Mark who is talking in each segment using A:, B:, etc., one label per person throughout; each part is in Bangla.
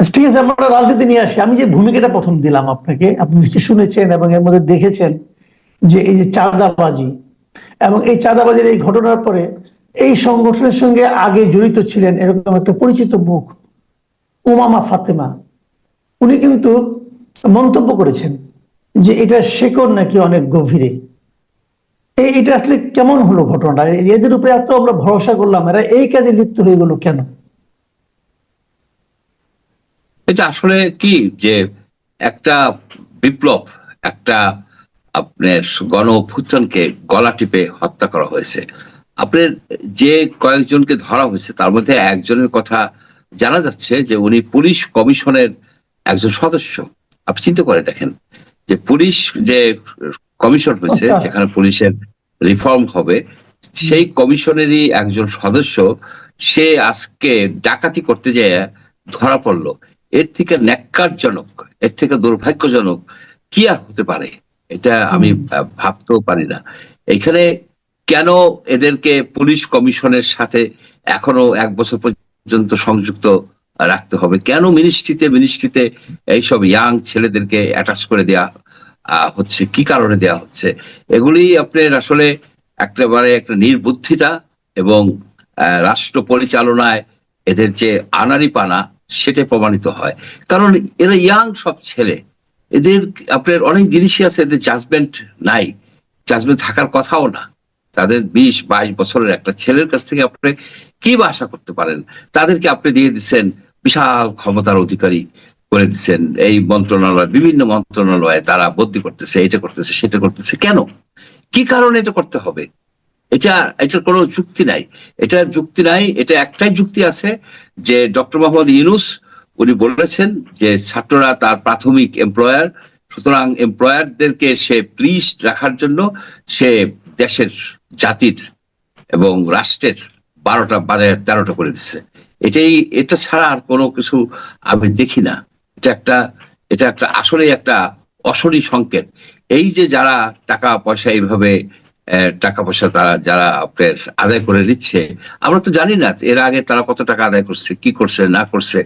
A: আচ্ছা, ঠিক আছে আমরা রাজনীতি নিয়ে আসি। আমি যে ভূমিকাটা প্রথম দিলাম আপনাকে আপনি নিশ্চয়ই শুনেছেন এবং এর মধ্যে দেখেছেন যে এই যে চাঁদাবাজি এবং এই চাঁদাবাজির এই ঘটনার পরে এই সংগঠনের সঙ্গে আগে জড়িত ছিলেন এরকম একটা পরিচিত মুখ উমামা ফাতেমা। উনি কিন্তু মন্তব্য করেছেন যে এটা শেকড় নাকি অনেক গভীরে। এই এটা আসলে কেমন হলো ঘটনাটা? এদের উপরে এত আমরা ভরসা করলাম এরা এই কাজে লিপ্ত হয়ে গেল কেন?
B: এটা আসলে কি যে একটা বিপ্লব একটা আপনার গণ অভ্যুত্থানকে গলা টিপে হত্যা করা হয়েছে। আপনার যে কয়েকজনকে ধরা হয়েছে তার মধ্যে একজনের কথা জানা যাচ্ছে যে উনি পুলিশ কমিশনের একজন সদস্য। আপনি চিন্তা করে দেখেন যে পুলিশ যে কমিশন হয়েছে
A: আচ্ছা।
B: যেখানে পুলিশের রিফর্ম হবে সেই কমিশনেরই একজন সদস্য সে আজকে ডাকাতি করতে যেয়ে ধরা পড়ল। এর থেকে ন্যাক্কারজনক এর থেকে দুর্ভাগ্যজনক কি আর হতে পারে? এটা আমি ভাবতেও পারি না। এখানে কেন এদেরকে পুলিশ কমিশনের সাথে এখনও এক বছর পর্যন্ত সংযুক্ত রাখতে হবে? কেন মিনিস্ট্রিতে মিনিস্ট্রিতে এইসব ইয়াং ছেলেদেরকে অ্যাটাচ করে দেয়া আহ, হচ্ছে? কি কারণে দেয়া হচ্ছে? এগুলি আপনার আসলে একেবারে একটা নির্বুদ্ধিতা এবং রাষ্ট্র পরিচালনায় এদের যে আনারি পানা সেটা প্রমাণিত হয়। কারণ এরা ইয়াং সব ছেলে। এদের, আপনার অনেক জিনিসই আছে, এদের জাজমেন্ট নাই। জাজমেন্ট থাকার কথাও না। তাদের বিশ, বাইশ বছরের একটা ছেলের কাছ থেকে আপনি কি বা আশা করতে পারেন? তাদেরকে আপনি দিয়ে দিচ্ছেন, বিশাল ক্ষমতার অধিকারী করে দিচ্ছেন। এই মন্ত্রণালয়, বিভিন্ন মন্ত্রণালয়ে তারা বদলি করতেছে, এটা করতেছে, সেটা করতেছে। কেন? কি কারণে এটা করতে হবে? এটা এটার কোনো যুক্তি নাই। এটার যুক্তি নাই, এটা একটাই যুক্তি আছে যে ডক্টর মোহাম্মদ ইউনুস, উনি বলেছেন যে ছাত্ররা তার প্রাথমিক এমপ্লয়ার সুতরাং এমপ্লয়ারদেরকে সে প্লিজ রাখার জন্য সে দেশের জাতির এবং রাষ্ট্রের বারোটা বাজায় তেরোটা করে দিচ্ছে এটাই, এটা ছাড়া আর কোনো কিছু আমি দেখি না। এটা একটা এটা একটা আসলে একটা অসরি সংকেত। এই যে যারা টাকা পয়সা এইভাবে টাকা পয়সা তারা, যারা আপনার আদায় করে নিচ্ছে, আমরা তো জানি না এর আগে তারা কত টাকা আদায় করছে, কি করছে, না করছে।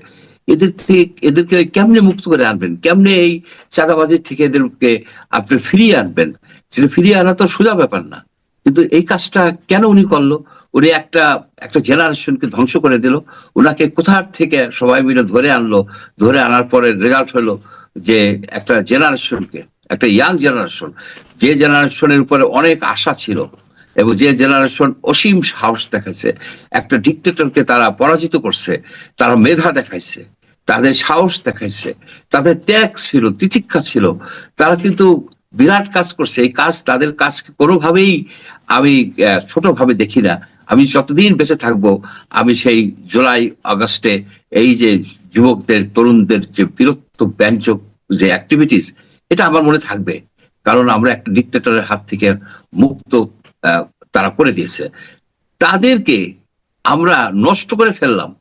B: এদের থেকে, এদেরকে কেমনে মুক্ত করে আনবেন? কেমনে এই চাঁদাবাজির থেকে এদেরকে আপনি ফিরিয়ে আনবেন? সেটা ফিরিয়ে আনা তো সোজা ব্যাপার না। কিন্তু এই কাজটা কেন উনি করল? উনি একটা একটা জেনারেশনকে ধ্বংস করে দিল। ওনাকে কোথার থেকে সবাই মিলে ধরে আনলো? ধরে আনার পরে রেজাল্ট হলো যে একটা জেনারেশনকে। একটা ইয়াং জেনারেশন যে জেনারেশনের উপরে অনেক আশা ছিল এবং যে জেনারেশন অসীম সাহস দেখাইছে, একটা ডিক্টেটরকে তারা পরাজিত করছে, তারা মেধা দেখাইছে, তাদের সাহস দেখাইছে, তাদের ত্যাগ ছিল, তিতিক্ষা ছিল, তারা কিন্তু বিরাট কাজ করছে। এই কাজ, তাদের কাজকে কোনোভাবেই আমি ছোটভাবে দেখি না। আমি যতদিন বেঁচে থাকব, আমি সেই জুলাই, আগস্টে এই যে যুবকদের, তরুণদের যে বীরত্ব, ব্যঞ্জক যে অ্যাক্টিভিটিস এটা আমার মনে থাকবে। কারণ আমরা একটা ডিক্টেটরের হাত থেকে মুক্ত তারা করে দিয়েছে। তাদেরকে আমরা নষ্ট করে ফেললাম।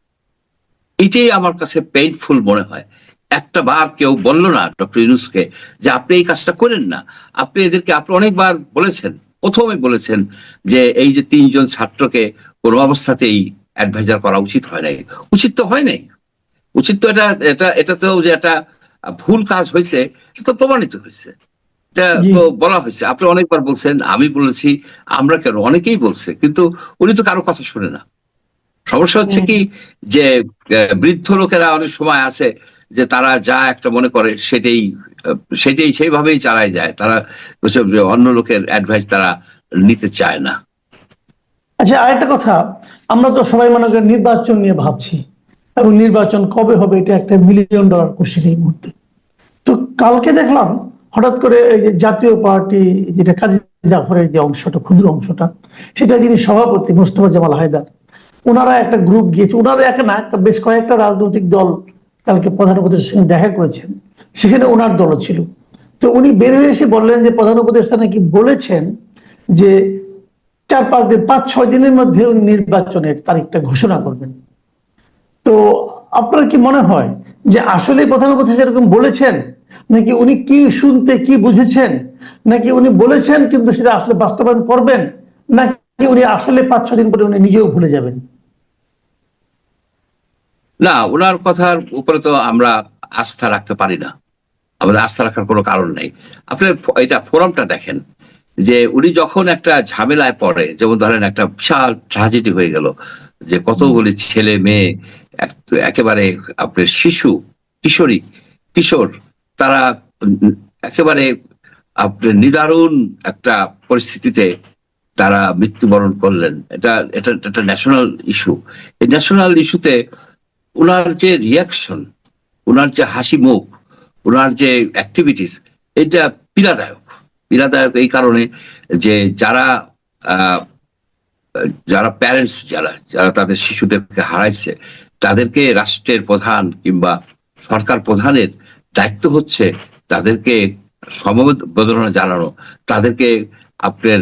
B: এটাই আমার কাছে পেইনফুল মনে হয়। একটা বার কেউ বলল না ডক্টর ইউনুসকে যে, আপনি এই কাজটা করেন না। আপনি এদেরকে, আপনি অনেকবার বলেছেন, প্রথমে বলেছেন যে, এই যে তিনজন ছাত্রকে কোনো অবস্থাতেই অ্যাডভাইজার করা উচিত হয় নাই। উচিত তো হয় নাই। উচিত তো এটা এটা এটা তো যে একটা ভুল কাজ হয়েছে এটা তো প্রমাণিত হয়েছে। এটা বলা হয়েছে। আপনি অনেকবার বলছেন আমি বলেছি আমরা কেন? অনেকেই বলছে কিন্তু উনি তো কারও কথা শুনে না। সমস্যা হচ্ছে কি যে বৃদ্ধ লোকেরা অনেক সময় আছে যে তারা যা একটা মনে করে সেটাই সেটাই সেইভাবেই চালায় যায়। তারা অন্য লোকের অ্যাডভাইস তারা নিতে চায় না।
A: আচ্ছা আরেকটা কথা। আমরা তো সবাই মনে করি নির্বাচন নিয়ে ভাবছি। এবং নির্বাচন কবে হবে, এটা একটা মিলিয়ন ডলার কোশ্চেন এই মুহূর্তে। তো কালকে দেখলাম, হঠাৎ করে জাতীয় পার্টি, যেটা কাজী জাফরের যে অংশটা, ক্ষুদ্র অংশটা সেটা যিনি সভাপতি মোস্তফা জামাল হায়দার, ওনারা একটা গ্রুপ গিয়েছে। ওনারা এক না, বেশ কয়েকটা রাজনৈতিক দল কালকে প্রধান উপদেষ্টার সঙ্গে দেখা করেছেন। সেখানে ওনার দলও ছিল। তো উনি বের হয়ে এসে বললেন যে, প্রধান উপদেষ্টা নাকি বলেছেন যে, চার পাঁচ দিন, পাঁচ ছয় দিনের মধ্যে উনি নির্বাচনের তারিখটা ঘোষণা করবেন। তো আপনার কি মনে হয় যে আসলে প্রধান উপদেষ্টা এরকম বলেছেন? নাকি উনি কি শুনতে, কি বুঝেছেন? নাকি উনি বলেছেন কিন্তু সেটা আসলে বাস্তবায়ন করবেন? নাকি উনি আসলে পাঁচ ছ দিন পরে উনি নিজেও ভুলে যাবেন?
B: না ওনার কথার উপরে তো আমরা আস্থা রাখতে পারি না। আমাদের আস্থা রাখার কোনো কারণ নেই। আপনি এটা ফোরামটা দেখেন যে উনি যখন একটা ঝামেলায় পড়ে, যেমন ধরেন একটা বিশাল ট্রাজেডি হয়ে গেল, যে কতগুলি ছেলে মেয়ে একেবারে আপনার শিশু, কিশোরী, কিশোর, তারা একেবারে আপনার নিদারুণ একটা পরিস্থিতিতে তারা মৃত্যুবরণ করলেন। এটা এটা একটা ন্যাশনাল ইস্যু এই ন্যাশনাল ইস্যুতে ওনার যে রিয়াকশন ওনার যে হাসি মুখ ওনার যে অ্যাক্টিভিটিস এটা পীড়াদায়ক। পীড়াদায়ক এই কারণে যে যারা যারা প্যারেন্টস যারা যারা তাদের শিশুদেরকে হারাইছে তাদেরকে রাষ্ট্রের প্রধান কিংবা সরকার প্রধানের দায়িত্ব হচ্ছে তাদেরকে সমবেদনা জানানো, তাদেরকে আপনার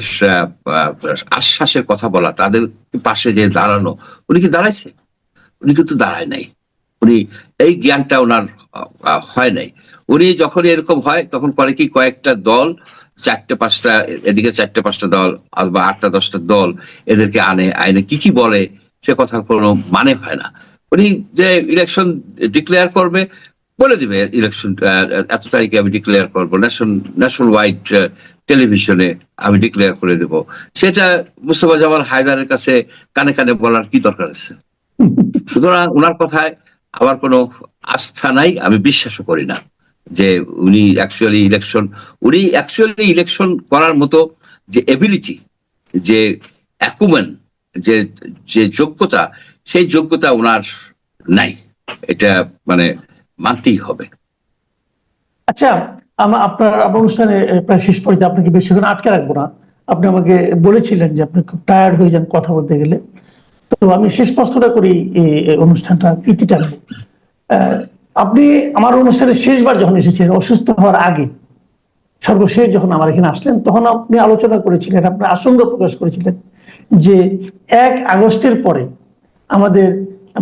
B: আশ্বাসের কথা বলা, তাদের পাশে যে দাঁড়ানো, উনি কি দাঁড়াইছে? উনি কিন্তু দাঁড়ায় নাই। উনি এই জ্ঞানটা ওনার হয় নাই। উনি যখন এরকম হয়, তখন করে কি কয়েকটা দল, চারটে পাঁচটা, এদিকে চারটে পাঁচটা দল অথবা আটটা দশটা দল এদেরকে আনে। আইনে কি কি বলে, সে কথার কোনো মানে হয় না। উনি যে ইলেকশন ডিক্লেয়ার করবে, বলে দিবে ইলেকশন এত তারিখে আমি ডিক্লেয়ার করব ন্যাশন ন্যাশনাল ওয়াইড টেলিভিশনে আমি ডিক্লেয়ার করে দেব। সেটা মুস্তফা জামাল হায়দারের কাছে কানে কানে বলার কি দরকার আছে? সুতরাং ওনার কথায় আমার কোনো আস্থা নাই, আমি বিশ্বাসও করি না যে উনি অ্যাকচুয়ালি ইলেকশন উনি অ্যাকচুয়ালি ইলেকশন করার মতো যে এবিলিটি যে অ্যাকুমেন যে যে যোগ্যতা সেই যোগ্যতা ওনার নাই। এটা মানে মানতেই হবে।
A: আচ্ছা আমার আপনার অনুষ্ঠানে প্রায় শেষ পর্যায়ে আপনাকে বেশিক্ষণ আটকে রাখব না। আপনি আমাকে বলেছিলেন যে আপনি খুব টায়ার্ড হয়ে যান কথা বলতে গেলে। তো আমি শেষ প্রশ্নটা করি অনুষ্ঠানটা ইতি টানবো। আপনি আমার অনুষ্ঠানে শেষবার যখন এসেছিলেন, অসুস্থ হওয়ার আগে, সর্বশেষ যখন আমার এখানে আসলেন, তখন আপনি আলোচনা করেছিলেন আপনি আশঙ্কা প্রকাশ করেছিলেন যে এক আগস্টের পরে আমাদের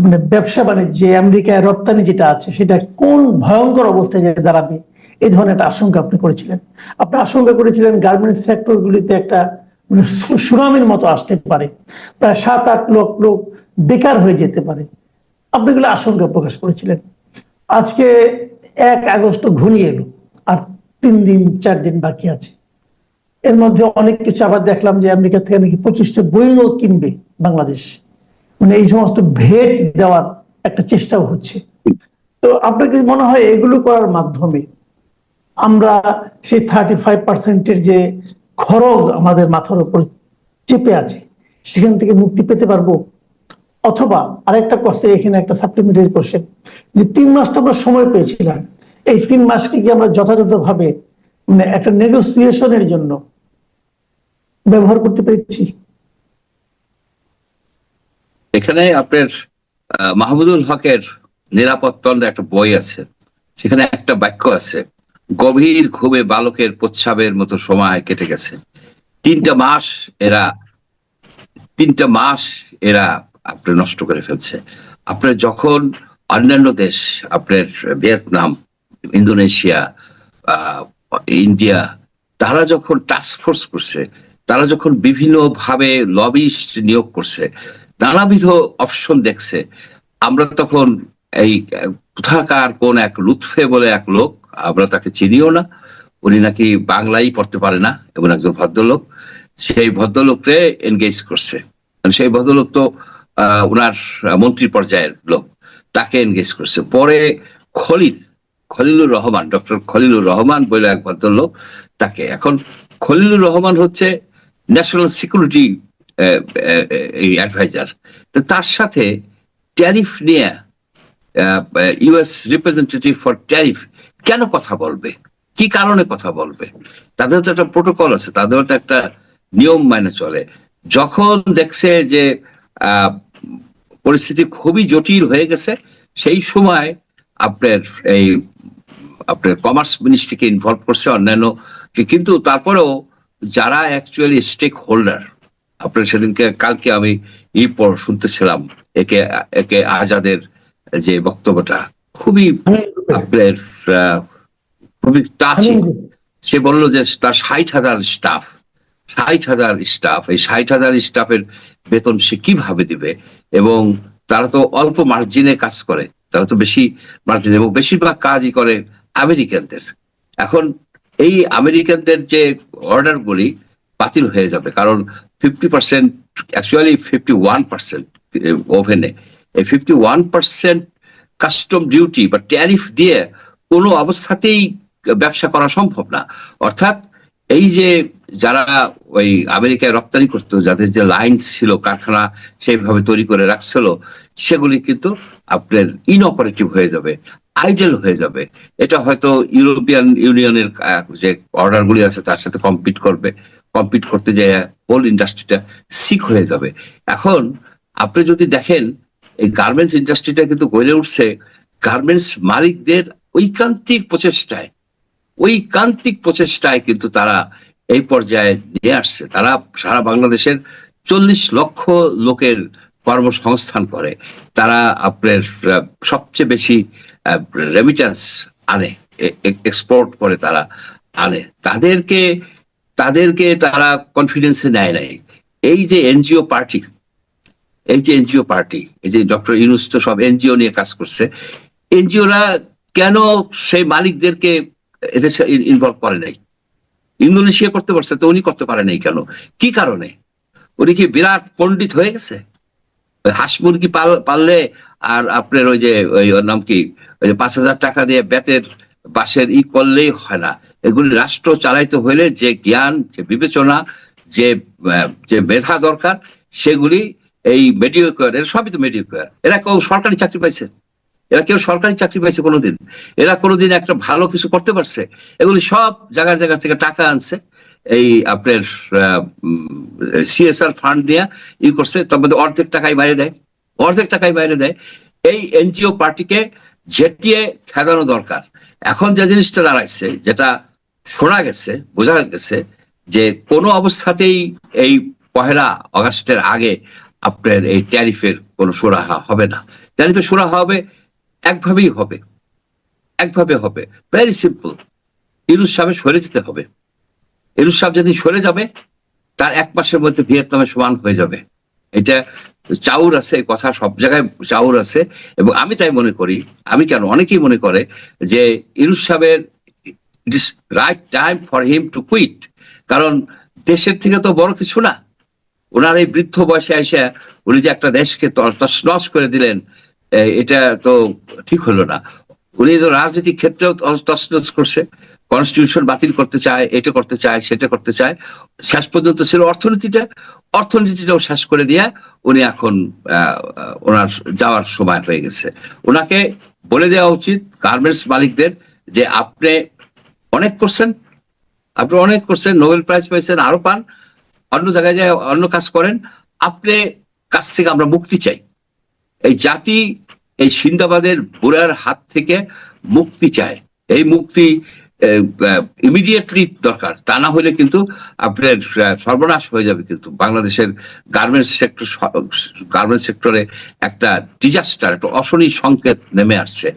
A: মানে ব্যবসা বাণিজ্যে আমেরিকায় রপ্তানি যেটা আছে, সেটা কোন ভয়ঙ্কর অবস্থায় যে দাঁড়াবে এই ধরনের একটা আশঙ্কা আপনি করেছিলেন। আপনি আশঙ্কা করেছিলেন গার্মেন্টস সেক্টর গুলিতে একটা মানে সুনামির মতো আসতে পারে, প্রায় সাত আট লক্ষ লোক বেকার হয়ে যেতে পারে। আপনি এগুলো আশঙ্কা প্রকাশ করেছিলেন। আজকে এক আগস্ট ঘনিয়ে এলো, আর তিন দিন, চার দিন বাকি আছে। এর মধ্যে অনেক কিছু আবার দেখলাম যে আমেরিকা থেকে নাকি পঁচিশটা বইও কিনবে বাংলাদেশ। মানে এই সমস্ত ভেট দেওয়ার একটা চেষ্টাও হচ্ছে। তো আপনার কি মনে হয় এগুলো করার মাধ্যমে আমরা সেই থার্টি ফাইভ পার্সেন্টের যে খরগ আমাদের মাথার উপর চেপে আছে, সেখান থেকে মুক্তি পেতে পারব? অথবা আরেকটা কোশ্চেন এখানে একটা সাপ্লিমেন্টারি কোশ্চেন যে তিন মাস তো আমরা সময় পেয়েছিলাম, এই তিন মাসকে কি আমরা যথাযথভাবে মানে একটা নেগোসিয়েশনের জন্য ব্যবহার করতে পেরেছি?
B: এখানে আপনার মাহমুদুল হকের নিরাপত্তন্ড একটা বই আছে। সেখানে একটা বাক্য আছে, গভীর ঘুমে বালকের প্রচ্ছাবের মতো সময় কেটে গেছে। তিনটা মাস এরা, তিনটা মাস এরা আপনার নষ্ট করে ফেলছে। আপনার যখন অন্যান্য দেশ, আপনার ভিয়েতনাম, ইন্দোনেশিয়া ইন্ডিয়া, তারা যখন টাস্ক ফোর্স করছে, তারা যখন বিভিন্ন ভাবে লবিস্ট নিয়োগ করছে নানাবিধ অপশন দেখছে। আমরা তখন এই, কোথাকার কোন এক লুৎফে বলে এক লোক, আমরা তাকে চিনিও না। উনি নাকি বাংলাই পড়তে পারে না এবং একজন ভদ্রলোক। সেই ভদ্রলোককে এনগেজ করছে। মানে সেই ভদ্রলোক তো ওনার মন্ত্রী পর্যায়ের লোক, তাকে এনগেজ করছে। পরে খলিল, খলিলুর রহমান, ডক্টর খলিলুর রহমান বলে এক ভদ্রলোক তাকে। এখন খলিলুর রহমান হচ্ছে ন্যাশনাল সিকিউরিটি এই অ্যাডভাইজার তো তার সাথে ট্যারিফ নিয়ে ইউএস রিপ্রেজেন্টেটিভ ফর ট্যারিফ কেন কথা বলবে? কি কারণে কথা বলবে? তাদের তো একটা প্রোটোকল আছে তাদের তো একটা নিয়ম মানে চলে। যখন দেখছে যে পরিস্থিতি খুবই জটিল হয়ে গেছে, সেই সময় আপনার এই, আপনার কমার্স মিনিস্ট্রিকে ইনভলভ করছে অন্যান্য কিন্তু তারপরেও যারা অ্যাকচুয়ালি স্টেক হোল্ডার আপনার সেদিনকে কালকে আমি ই পর শুনতেছিলাম একে একে আজাদের যে বক্তব্যটা। খুবই আপনার খুবই টাচিং সে বলল যে তার ষাট হাজার স্টাফ ষাট হাজার স্টাফ এই ষাট হাজার স্টাফের বেতন সে কীভাবে দিবে? এবং তারা তো অল্প মার্জিনে কাজ করে তারা তো বেশি মার্জিন এবং বেশিরভাগ কাজই করে আমেরিকানদের। এখন এই আমেরিকানদের যে অর্ডারগুলি বাতিল হয়ে যাবে কারণ fifty percent actually fifty one percent ওভেনে। এই fifty one percent custom duty বা ট্যারিফ দিয়ে কোনো অবস্থাতেই ব্যবসা করা সম্ভব না। অর্থাৎ এই যে যারা ওই আমেরিকায় রপ্তানি করতো, যাদের যে লাইন ছিল, কারখানা সেইভাবে তৈরি করে রাখছিল, সেগুলি কিন্তু আপনার ইনঅপারেটিভ হয়ে যাবে আইডেল হয়ে যাবে। এটা হয়তো ইউরোপিয়ান ইউনিয়নের যে অর্ডার গুলি আছে, তার সাথে কম্পিট করবে। কম্পিট করতে যায় হোল ইন্ডাস্ট্রিটা সিক হয়ে যাবে। এখন আপনি যদি দেখেন, এই গার্মেন্টস ইন্ডাস্ট্রিটা কিন্তু গড়ে উঠছে গার্মেন্টস মালিকদের ঐকান্তিক প্রচেষ্টায়। ঐকান্তিক প্রচেষ্টায় কিন্তু তারা এই পর্যায়ে নিয়ে আসছে। তারা সারা বাংলাদেশের চল্লিশ লক্ষ লোকের কর্মসংস্থান করে। তারা আপনার সবচেয়ে বেশি রেমিটেন্স আনে এক্সপোর্ট করে তারা আনে। তাদেরকে তাদেরকে তারা কনফিডেন্সে নেয় নাই। এই যে এনজিও পার্টি, এই যে এনজিও পার্টি, এই যে ডক্টর ইউনুস তো সব এনজিও নিয়ে কাজ করছে, এনজিওরা কেন সেই মালিকদেরকে এদের ইনভলভ করে নাই? ইন্দোনেশিয়া করতে পারছে তো উনি করতে পারে নাই কেন? কি কারণে? উনি কি বিরাট পণ্ডিত হয়ে গেছে? হাঁস মুরগি পাল- পাললে আর আপনার ওই যে, ওই নাম কি? ওই যে পাঁচ হাজার টাকা দিয়ে বেতের বাসের ই করলেই হয় না। এগুলি রাষ্ট্র চালাইতে হলে যে জ্ঞান, যে বিবেচনা, যে যে মেধা দরকার, সেগুলি এই মেডিওকার এরা সবই তো মেডিওকার এরা কেউ সরকারি চাকরি পাইছে। এরা কেউ সরকারি চাকরি পাইছে কোনোদিন। এরা কোনোদিন একটা ভালো কিছু করতে পারছে। এগুলি সব জায়গার জায়গা থেকে টাকা আনছে। এই আপনার সিএসআর ফান্ড দিয়ে ই করছে। তার মধ্যে অর্ধেক টাকাই বাইরে দেয়। অর্ধেক টাকাই বাইরে দেয়। এই এনজিও পার্টিকে ঝেটিয়ে খেদানো দরকার। এখন যে জিনিসটা দাঁড়াইছে, যেটা শোনা গেছে, বোঝা গেছে যে কোনো অবস্থাতেই এই পহেলা অগাস্টের আগে আপনার এই ট্যারিফের কোনো সুরাহা হবে না। ট্যারিফের সুরাহা হবে, একভাবেই হবে। একভাবে হবে। ভেরি সিম্পল ইরুজ সাহেব সরে যেতে হবে। ইরুজ সাহেব যদি সরে যাবে, তার এক মাসের মধ্যে ভিয়েতনামের সমান হয়ে যাবে। এটা চাউর আছে কথা সব জায়গায় চাউর আছে। এবং আমি তাই মনে করি, আমি কেন, অনেকেই মনে করে যে ইরুজ সাহেবের it is right time for him to quit কারণ দেশের থেকে তো বড় কিছু না। ওনার এই বৃদ্ধ বয়সে এসে উনি যে একটা দেশকে তছনছ করে দিলেন এটা তো ঠিক হলো না। উনি তো রাজনৈতিক ক্ষেত্রেও তছনছ করছে। কনস্টিটিউশন বাতিল করতে চায়, এটা করতে চায়, সেটা করতে চায়। শেষ পর্যন্ত ছিল অর্থনীতিটা। অর্থনীতিটাও শেষ করে দিয়ে উনি এখন ওনার যাওয়ার সময় হয়ে গেছে। ওনাকে বলে দেওয়া উচিত গার্মেন্টস মালিকদের যে আপনি অনেক করছেন, আপনি অনেক করছেন, নোবেল প্রাইজ পাইছেন আরও পান, অন্য জায়গায় যায় অন্য কাজ করেন, আপনি কাছ থেকে আমরা মুক্তি চাই। এই জাতি এই সিন্দাবাদের বুড়ার হাত থেকে মুক্তি চায়। এই মুক্তি ইমিডিয়েটলি দরকার। তা না হলে কিন্তু আপনার সর্বনাশ হয়ে যাবে কিন্তু বাংলাদেশের গার্মেন্টস সেক্টর গার্মেন্টস সেক্টরে একটা ডিজাস্টার একটা অশনি সংকেত নেমে আসছে।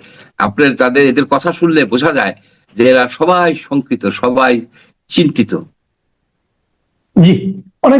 B: আপনার তাদের, এদের কথা শুনলে বোঝা যায় যে এরা সবাই শঙ্কিত, সবাই চিন্তিত।
A: জি।